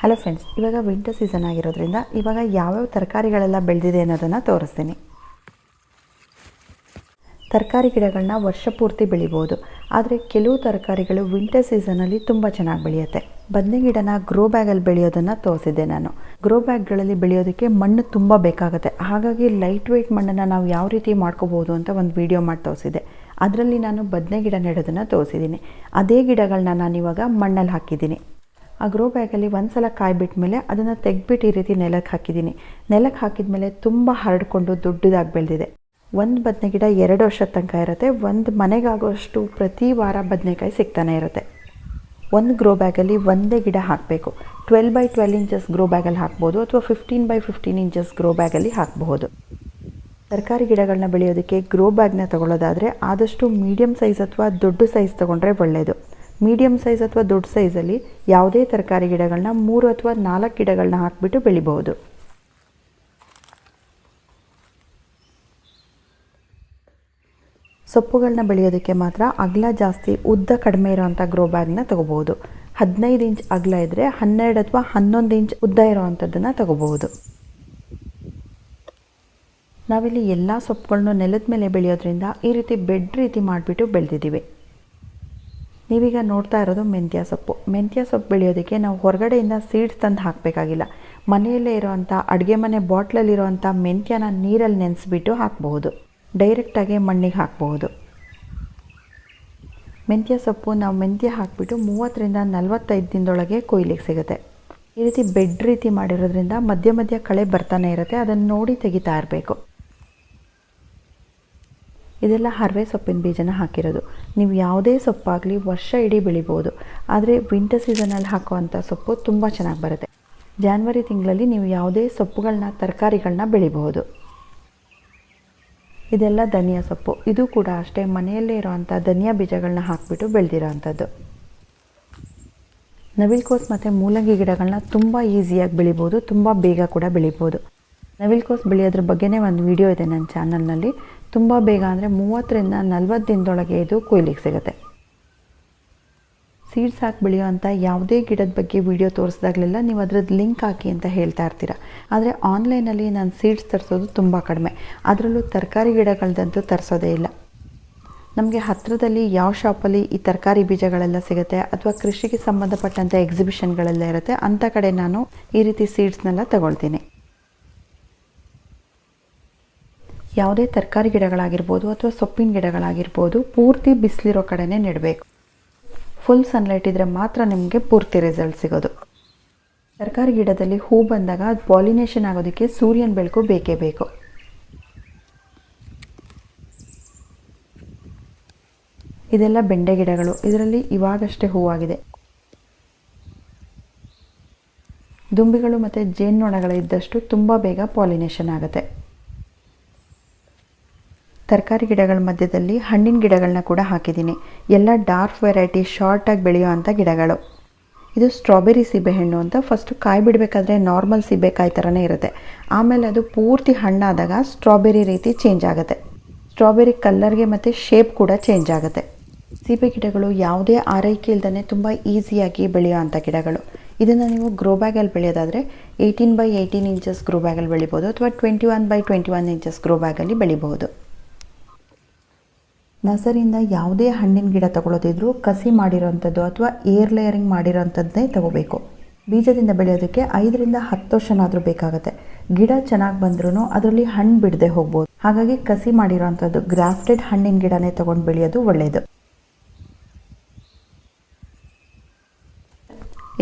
Hello friends ಇವಾಗ winter season ಆಗಿರೋದ್ರಿಂದ ಇವಾಗ ಯಾವ್ಯಾವ ತರಕಾರಿಗಳೆಲ್ಲ ಬೆಳೆದಿದೆ ಅನ್ನೋದನ್ನು ತೋರಿಸ್ತೀನಿ. ತರಕಾರಿ ಗಿಡಗಳನ್ನ ವರ್ಷ ಪೂರ್ತಿ ಬೆಳಿಬೋದು. ಆದರೆ ಕೆಲವು ತರಕಾರಿಗಳು ವಿಂಟರ್ ಸೀಸನಲ್ಲಿ ತುಂಬ ಚೆನ್ನಾಗಿ ಬೆಳೆಯುತ್ತೆ. ಬದನೆ ಗಿಡನ ಗ್ರೋ ಬ್ಯಾಗಲ್ಲಿ ಬೆಳೆಯೋದನ್ನು ತೋರಿಸಿದ್ದೆ ನಾನು. ಗ್ರೋ ಬ್ಯಾಗ್ಗಳಲ್ಲಿ ಬೆಳೆಯೋದಕ್ಕೆ ಮಣ್ಣು ತುಂಬ ಬೇಕಾಗುತ್ತೆ. ಹಾಗಾಗಿ ಲೈಟ್ ವೆಯ್ಟ್ ಮಣ್ಣನ್ನು ನಾವು ಯಾವ ರೀತಿ ಮಾಡ್ಕೋಬೋದು ಅಂತ ಒಂದು ವಿಡಿಯೋ ಮಾಡಿ ತೋರಿಸಿದೆ ಅದರಲ್ಲಿ ನಾನು ಬದನೆ ಗಿಡ ನೆಡೋದನ್ನು ತೋರಿಸಿದ್ದೀನಿ. ಅದೇ ಗಿಡಗಳನ್ನ ನಾನು ಇವಾಗ ಮಣ್ಣಲ್ಲಿ ಹಾಕಿದ್ದೀನಿ. ಆ ಗ್ರೋ ಬ್ಯಾಗಲ್ಲಿ ಒಂದು ಸಲ ಕಾಯಿ ಬಿಟ್ಟ ಅದನ್ನು ತೆಗ್ಬಿಟ್ಟು ಈ ರೀತಿ ನೆಲಕ್ಕೆ ಹಾಕಿದ್ದೀನಿ. ನೆಲಕ್ಕೆ ಹಾಕಿದ ಮೇಲೆ ತುಂಬ ಹರಡಿಕೊಂಡು ದೊಡ್ಡದಾಗಿ ಬೆಳೆದಿದೆ. ಒಂದು ಬದನೆ ಗಿಡ ಎರಡು ವರ್ಷದ ತನಕ ಇರುತ್ತೆ. ಒಂದು ಮನೆಗಾಗುವಷ್ಟು ಪ್ರತಿ ವಾರ ಬದನೆಕಾಯಿ ಸಿಗ್ತಾನೆ ಇರುತ್ತೆ. ಒಂದು ಗ್ರೋ ಬ್ಯಾಗಲ್ಲಿ ಒಂದೇ ಗಿಡ ಹಾಕಬೇಕು. Twelve by twelve inches grow ಬ್ಯಾಗಲ್ಲಿ ಹಾಕ್ಬೋದು ಅಥವಾ fifteen by fifteen inches grow ಬ್ಯಾಗಲ್ಲಿ ಹಾಕಬಹುದು. ತರಕಾರಿ ಗಿಡಗಳನ್ನ ಬೆಳೆಯೋದಕ್ಕೆ ಗ್ರೋ ಬ್ಯಾಗ್ನ ತಗೊಳ್ಳೋದಾದರೆ ಆದಷ್ಟು ಮೀಡಿಯಮ್ ಸೈಜ್ ಅಥವಾ ದೊಡ್ಡ ಸೈಜ್ ತೊಗೊಂಡ್ರೆ ಒಳ್ಳೆಯದು ಮೀಡಿಯಮ್ ಸೈಜ್ ಅಥವಾ ದೊಡ್ಡ ಸೈಜಲ್ಲಿ ಯಾವುದೇ ತರಕಾರಿ ಗಿಡಗಳನ್ನ ಮೂರು ಅಥವಾ ನಾಲ್ಕು ಗಿಡಗಳನ್ನ ಹಾಕಿಬಿಟ್ಟು ಬೆಳಿಬಹುದು. ಸೊಪ್ಪುಗಳನ್ನ ಬೆಳೆಯೋದಕ್ಕೆ ಮಾತ್ರ ಅಗಲ ಜಾಸ್ತಿ, ಉದ್ದ ಕಡಿಮೆ ಇರೋವಂಥ ಗ್ರೋ ಬ್ಯಾಗ್ನ ತಗೋಬಹುದು. ಹದಿನೈದು ಇಂಚ್ ಅಗಲ ಇದ್ದರೆ ಹನ್ನೆರಡು ಅಥವಾ ಹನ್ನೊಂದು ಇಂಚ್ ಉದ್ದ ಇರೋವಂಥದ್ದನ್ನು ತಗೋಬಹುದು. ನಾವಿಲ್ಲಿ ಎಲ್ಲ ಸೊಪ್ಪುಗಳನ್ನೂ ನೆಲದ ಮೇಲೆ ಬೆಳೆಯೋದ್ರಿಂದ ಈ ರೀತಿ ಬೆಡ್ ರೀತಿ ಮಾಡಿಬಿಟ್ಟು ಬೆಳೆದಿದ್ದೀವಿ. ನೀವೀಗ ನೋಡ್ತಾ ಇರೋದು ಮೆಂತ್ಯ ಸೊಪ್ಪು. ಮೆಂತ್ಯ ಸೊಪ್ಪು ಬೆಳೆಯೋದಕ್ಕೆ ನಾವು ಹೊರಗಡೆಯಿಂದ ಸೀಡ್ಸ್ ತಂದು ಹಾಕಬೇಕಾಗಿಲ್ಲ. ಮನೆಯಲ್ಲೇ ಇರೋವಂಥ ಅಡುಗೆ ಮನೆ ಬಾಟ್ಲಲ್ಲಿರೋವಂಥ ಮೆಂತ್ಯನ ನೀರಲ್ಲಿ ನೆನೆಸ್ಬಿಟ್ಟು ಹಾಕಬಹುದು. ಡೈರೆಕ್ಟಾಗಿ ಮಣ್ಣಿಗೆ ಹಾಕಬಹುದು. ಮೆಂತ್ಯ ಸೊಪ್ಪು ನಾವು ಮೆಂತ್ಯ ಹಾಕಿಬಿಟ್ಟು ಮೂವತ್ತರಿಂದ ನಲವತ್ತೈದು ದಿನದೊಳಗೆ ಕೊಯ್ಲಿಗೆ ಸಿಗುತ್ತೆ. ಈ ರೀತಿ ಬೆಡ್ ರೀತಿ ಮಾಡಿರೋದ್ರಿಂದ ಮಧ್ಯ ಮಧ್ಯ ಕಳೆ ಬರ್ತಾನೆ ಇರುತ್ತೆ. ಅದನ್ನು ನೋಡಿ ತೆಗಿತಾ ಇರಬೇಕು. ಇದೆಲ್ಲ ಹರವೆ ಸೊಪ್ಪಿನ ಬೀಜನ ಹಾಕಿರೋದು. ನೀವು ಯಾವುದೇ ಸೊಪ್ಪಾಗಲಿ ವರ್ಷ ಇಡೀ ಬೆಳಿಬೋದು. ಆದರೆ ವಿಂಟರ್ ಸೀಸನಲ್ಲಿ ಹಾಕುವಂಥ ಸೊಪ್ಪು ತುಂಬ ಚೆನ್ನಾಗಿ ಬರುತ್ತೆ. ಜಾನ್ವರಿ ತಿಂಗಳಲ್ಲಿ ನೀವು ಯಾವುದೇ ಸೊಪ್ಪುಗಳನ್ನ ತರಕಾರಿಗಳನ್ನ ಬೆಳಿಬಹುದು. ಇದೆಲ್ಲ ಧನಿಯಾ ಸೊಪ್ಪು. ಇದು ಕೂಡ ಅಷ್ಟೇ ಮನೆಯಲ್ಲೇ ಇರೋವಂಥ ಧನಿಯಾ ಬೀಜಗಳನ್ನ ಹಾಕಿಬಿಟ್ಟು ಬೆಳೆದಿರೋ ಅಂಥದ್ದು ನವಿಲ್ಕೋಸ್ ಮತ್ತು ಮೂಲಂಗಿ ಗಿಡಗಳನ್ನ ತುಂಬ ಈಸಿಯಾಗಿ ಬೆಳಿಬೋದು, ತುಂಬ ಬೇಗ ಕೂಡ ಬೆಳಿಬೋದು. ನವಿಲ್ಕೋಸ್ ಬೆಳೆಯೋದ್ರ ಬಗ್ಗೆನೇ ಒಂದು ವಿಡಿಯೋ ಇದೆ ನನ್ನ ಚಾನಲ್ನಲ್ಲಿ ತುಂಬ ಬೇಗ ಅಂದರೆ ಮೂವತ್ತರಿಂದ ನಲ್ವತ್ತು ದಿನದೊಳಗೆ ಇದು ಕೊಯ್ಲಿಗೆ ಸಿಗುತ್ತೆ. ಸೀಡ್ಸ್ ಹಾಕಿ ಬೆಳೆಯುವಂಥ ಯಾವುದೇ ಗಿಡದ ಬಗ್ಗೆ ವಿಡಿಯೋ ತೋರಿಸಿದಾಗಲೆಲ್ಲ ನೀವು ಅದ್ರದ್ದು ಲಿಂಕ್ ಹಾಕಿ ಅಂತ ಹೇಳ್ತಾ ಇರ್ತೀರ. ಆದರೆ ಆನ್ಲೈನಲ್ಲಿ ನಾನು ಸೀಡ್ಸ್ ತರಿಸೋದು ತುಂಬ ಕಡಿಮೆ. ಅದರಲ್ಲೂ ತರಕಾರಿ ಗಿಡಗಳದಂತೂ ತರಿಸೋದೇ ಇಲ್ಲ. ನಮಗೆ ಹತ್ತಿರದಲ್ಲಿ ಯಾವ ಶಾಪಲ್ಲಿ ಈ ತರಕಾರಿ ಬೀಜಗಳೆಲ್ಲ ಸಿಗುತ್ತೆ ಅಥವಾ ಕೃಷಿಗೆ ಸಂಬಂಧಪಟ್ಟಂಥ ಎಕ್ಸಿಬಿಷನ್ಗಳೆಲ್ಲ ಇರುತ್ತೆ ಅಂಥ ಕಡೆ ನಾನು ಈ ರೀತಿ ಸೀಡ್ಸ್ನೆಲ್ಲ ತಗೊಳ್ತೀನಿ. ಯಾವುದೇ ತರಕಾರಿ ಗಿಡಗಳಾಗಿರ್ಬೋದು ಅಥವಾ ಸೊಪ್ಪಿನ ಗಿಡಗಳಾಗಿರ್ಬೋದು ಪೂರ್ತಿ ಬಿಸಿಲಿರೋ ಕಡೆನೇ ನೆಡಬೇಕು. ಫುಲ್ ಸನ್ಲೈಟ್ ಇದ್ದರೆ ಮಾತ್ರ ನಿಮಗೆ ಪೂರ್ತಿ ರಿಸಲ್ಟ್ ಸಿಗೋದು. ತರಕಾರಿ ಗಿಡದಲ್ಲಿ ಹೂ ಬಂದಾಗ ಅದು ಪಾಲಿನೇಷನ್ ಆಗೋದಕ್ಕೆ ಸೂರ್ಯನ ಬೆಳಕು ಬೇಕೇ ಬೇಕು. ಇದೆಲ್ಲ ಬೆಂಡೆ ಗಿಡಗಳು. ಇದರಲ್ಲಿ ಇವಾಗಷ್ಟೇ ಹೂವಾಗಿದೆ. ದುಂಬಿಗಳು ಮತ್ತು ಜೇನುನೊಣಗಳಿದ್ದಷ್ಟು ತುಂಬ ಬೇಗ ಪಾಲಿನೇಷನ್ ಆಗುತ್ತೆ. ತರಕಾರಿ ಗಿಡಗಳ ಮಧ್ಯದಲ್ಲಿ ಹಣ್ಣಿನ ಗಿಡಗಳನ್ನ ಕೂಡ ಹಾಕಿದ್ದೀನಿ. ಎಲ್ಲ ಡಾರ್ಕ್ ವೆರೈಟಿ ಶಾರ್ಟಾಗಿ ಬೆಳೆಯುವಂಥ ಗಿಡಗಳು. ಇದು ಸ್ಟ್ರಾಬೆರಿ ಸೀಬೆಹಣ್ಣು ಅಂತ ಫಸ್ಟು ಕಾಯಿ ಬಿಡಬೇಕಾದ್ರೆ ನಾರ್ಮಲ್ ಸೀಬೆಕಾಯಿ ಥರನೇ ಇರುತ್ತೆ. ಆಮೇಲೆ ಅದು ಪೂರ್ತಿ ಹಣ್ಣಾದಾಗ ಸ್ಟ್ರಾಬೆರಿ ರೀತಿ ಚೇಂಜ್ ಆಗುತ್ತೆ. ಸ್ಟ್ರಾಬೆರಿ ಕಲ್ಲರ್ಗೆ ಮತ್ತು ಶೇಪ್ ಕೂಡ ಚೇಂಜ್ ಆಗುತ್ತೆ. ಸೀಬೆ ಗಿಡಗಳು ಯಾವುದೇ ಆರೈಕೆ ಇಲ್ದೇ ತುಂಬ ಈಸಿಯಾಗಿ ಬೆಳೆಯುವಂಥ ಗಿಡಗಳು. ಇದನ್ನು ನೀವು ಗ್ರೋ ಬ್ಯಾಗಲ್ಲಿ ಬೆಳೆಯೋದಾದರೆ eighteen by eighteen inches grow ಬ್ಯಾಗಲ್ಲಿ ಬೆಳಿಬೋದು ಅಥವಾ twenty one by twenty one inches grow ಬ್ಯಾಗಲ್ಲಿ ಬೆಳಿಬಹುದು. ನರ್ಸರಿಯಿಂದ ಯಾವುದೇ ಹಣ್ಣಿನ ಗಿಡ ತಗೊಳ್ಳೋದಿದ್ರೂ ಕಸಿ ಮಾಡಿರೋವಂಥದ್ದು ಅಥವಾ ಏರ್ ಲೇಯರಿಂಗ್ ಮಾಡಿರೋಂಥದ್ದನ್ನೇ ತಗೋಬೇಕು. ಬೀಜದಿಂದ ಬೆಳೆಯೋದಕ್ಕೆ ಐದರಿಂದ ಹತ್ತು ವರ್ಷನಾದರೂ ಬೇಕಾಗುತ್ತೆ. ಗಿಡ ಚೆನ್ನಾಗಿ ಬಂದ್ರೂ ಅದರಲ್ಲಿ ಹಣ್ಣು ಬಿಡದೆ ಹೋಗ್ಬೋದು. ಹಾಗಾಗಿ ಕಸಿ ಮಾಡಿರೋವಂಥದ್ದು ಗ್ರಾಫ್ಟೆಡ್ ಹಣ್ಣಿನ ಗಿಡನೇ ತೊಗೊಂಡು ಬೆಳೆಯೋದು ಒಳ್ಳೆಯದು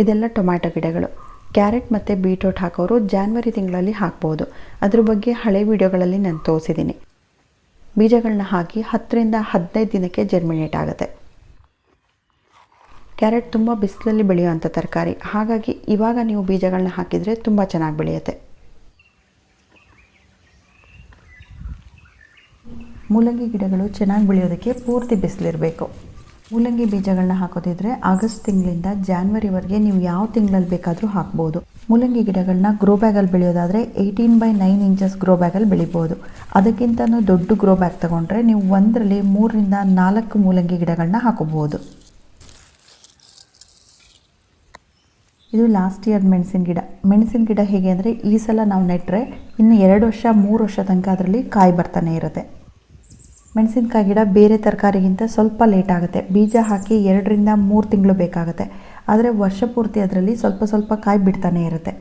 ಇದೆಲ್ಲ ಟೊಮ್ಯಾಟೊ ಗಿಡಗಳು. ಕ್ಯಾರೆಟ್ ಮತ್ತು ಬೀಟ್ರೋಟ್ ಹಾಕೋರು ಜಾನ್ವರಿ ತಿಂಗಳಲ್ಲಿ ಹಾಕ್ಬೋದು. ಅದ್ರ ಬಗ್ಗೆ ಹಳೆ ವಿಡಿಯೋಗಳಲ್ಲಿ ನಾನು ತೋರಿಸಿದ್ದೀನಿ ಬೀಜಗಳನ್ನ ಹಾಕಿ ಹತ್ತರಿಂದ ಹದಿನೈದು ದಿನಕ್ಕೆ ಜರ್ಮಿನೇಟ್ ಆಗುತ್ತೆ. ಕ್ಯಾರೆಟ್ ತುಂಬ ಬಿಸಿಲಲ್ಲಿ ಬೆಳೆಯುವಂಥ ತರಕಾರಿ. ಹಾಗಾಗಿ ಇವಾಗ ನೀವು ಬೀಜಗಳನ್ನ ಹಾಕಿದರೆ ತುಂಬ ಚೆನ್ನಾಗಿ ಬೆಳೆಯುತ್ತೆ. ಮೂಲಂಗಿ ಗಿಡಗಳು ಚೆನ್ನಾಗಿ ಬೆಳೆಯೋದಕ್ಕೆ ಪೂರ್ತಿ ಬಿಸಿಲಿರಬೇಕು. ಮೂಲಂಗಿ ಬೀಜಗಳನ್ನ ಹಾಕೋದಿದ್ರೆ ಆಗಸ್ಟ್ ತಿಂಗಳಿಂದ ಜಾನ್ವರಿವರೆಗೆ ನೀವು ಯಾವ ತಿಂಗಳಲ್ಲಿ ಬೇಕಾದರೂ ಹಾಕ್ಬೋದು. ಮೂಲಂಗಿ ಗಿಡಗಳನ್ನ ಗ್ರೋ ಬ್ಯಾಗಲ್ಲಿ ಬೆಳೆಯೋದಾದರೆ eighteen by nine inches grow ಬ್ಯಾಗಲ್ಲಿ ಬೆಳಿಬೋದು. ಅದಕ್ಕಿಂತನೂ ದೊಡ್ಡ ಗ್ರೋ ಬ್ಯಾಗ್ ತೊಗೊಂಡ್ರೆ ನೀವು ಒಂದರಲ್ಲಿ ಮೂರರಿಂದ ನಾಲ್ಕು ಮೂಲಂಗಿ ಗಿಡಗಳನ್ನ ಹಾಕೋಬೋದು ಇದು ಲಾಸ್ಟ್ ಇಯರ್ ಮೆಣಸಿನ ಗಿಡ. ಮೆಣಸಿನ ಗಿಡ ಹೇಗೆ ಅಂದರೆ ಈ ಸಲ ನಾವು ನೆಟ್ಟರೆ ಇನ್ನು ಎರಡು ವರ್ಷ, ಮೂರು ವರ್ಷ ತನಕ ಅದರಲ್ಲಿ ಕಾಯಿ ಬರ್ತಾನೆ ಇರುತ್ತೆ. ಮೆಣಸಿನ್ಕಾಯಿ ಗಿಡ ಬೇರೆ ತರಕಾರಿಗಿಂತ ಸ್ವಲ್ಪ ಲೇಟ್ ಆಗುತ್ತೆ. ಬೀಜ ಹಾಕಿ ಎರಡರಿಂದ ಮೂರು ತಿಂಗಳು ಬೇಕಾಗುತ್ತೆ. ಆದರೆ ವರ್ಷ ಪೂರ್ತಿ ಅದರಲ್ಲಿ ಸ್ವಲ್ಪ ಸ್ವಲ್ಪ ಕಾಯಿ ಬಿಡ್ತಾನೆ ಇರುತ್ತೆ.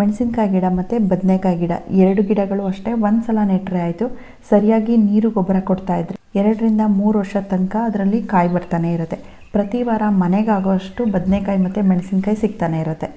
ಮೆಣಸಿನ್ಕಾಯಿ ಗಿಡ ಮತ್ತು ಬದನೆಕಾಯಿ ಗಿಡ ಎರಡು ಗಿಡಗಳು ಅಷ್ಟೇ ಒಂದು ಸಲ ನೆಟ್ಟರೆ ಆಯಿತು. ಸರಿಯಾಗಿ ನೀರು ಗೊಬ್ಬರ ಕೊಡ್ತಾ ಇದ್ರೆ ಎರಡರಿಂದ ಮೂರು ವರ್ಷ ತನಕ ಅದರಲ್ಲಿ ಕಾಯಿ ಬರ್ತಾನೆ ಇರುತ್ತೆ. ಪ್ರತಿ ವಾರ ಮನೆಗಾಗುವಷ್ಟು ಬದನೆಕಾಯಿ ಮತ್ತು ಮೆಣಸಿನ್ಕಾಯಿ ಸಿಗ್ತಾನೆ ಇರುತ್ತೆ.